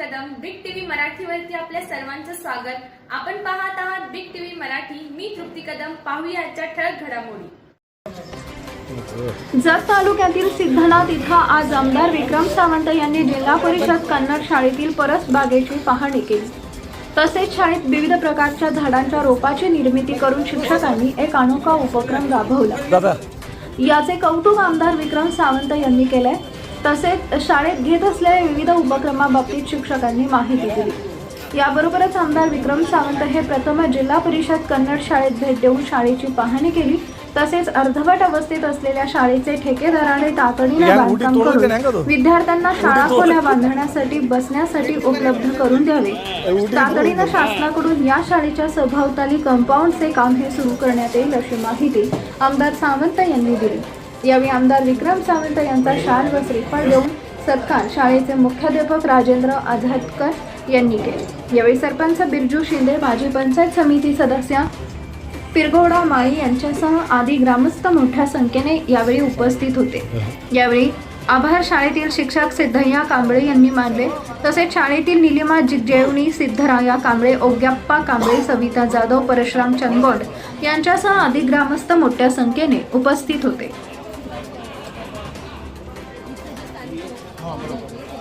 मराठीवरती आपल्या सर्वांचं स्वागत. आपण पाहत आहात बिग टीव्ही मराठी. मी तृप्ती कदम. पाहूया आजच्या ठळक घडामोडी. जत तालुक्यातील सिद्धनाथ इथं आज आमदार विक्रम सावंत यांनी जिल्हा परिषद कन्नड शाळेतील परस बागेची पाहणी केली. तसेच शाळेत विविध प्रकारच्या झाडांच्या रोपाची निर्मिती करून शिक्षकांनी एक अनोखा उपक्रम राबवला. याचे कौतुक आमदार विक्रम सावंत यांनी केले तसेच शाळेत घेत असलेल्या विविध उपक्रमाबाबतीत शिक्षकांनी माहिती दिली. याबरोबरच आमदार विक्रम सावंत हे प्रथम जिल्हा परिषद कन्नड शाळेत भेट देऊन शाळेची पाहणी केली. तसेच अर्धवट अवस्थेत असलेल्या शाळेचे ठेकेदाराने तातडीने बांधकाम करून? विद्यार्थ्यांना शाळा खोल्या बांधण्यासाठी बसण्यासाठी उपलब्ध करून द्यावे. तातडीनं शासनाकडून या शाळेच्या सभोवताली कंपाऊंडचे काम हे सुरू करण्यात येईल अशी माहिती आमदार सावंत यांनी दिली. यावेळी आमदार विक्रम सावंत यांचा शाल व श्रीफळ देऊन सत्कार शाळेचे मुख्याध्यापक राजेंद्र आझादकर यांनी केले. यावेळी सरपंच बिरजू शिंदे माजी पंचायत समिती सदस्य पिरगोडा माळी यांच्यासह आदी ग्रामस्थ मोठ्या संख्येने यावेळी उपस्थित होते. यावेळी आभार शाळेतील शिक्षक सिद्धय्या कांबळे यांनी मानले तसेच शाळेतील निलिमा जिजेवणी सिद्धराया कांबळे ओग्याप्पा कांबळे सविता जाधव परशुराम चंदगोंड यांच्यासह आदी ग्रामस्थ मोठ्या संख्येने उपस्थित होते. 哦。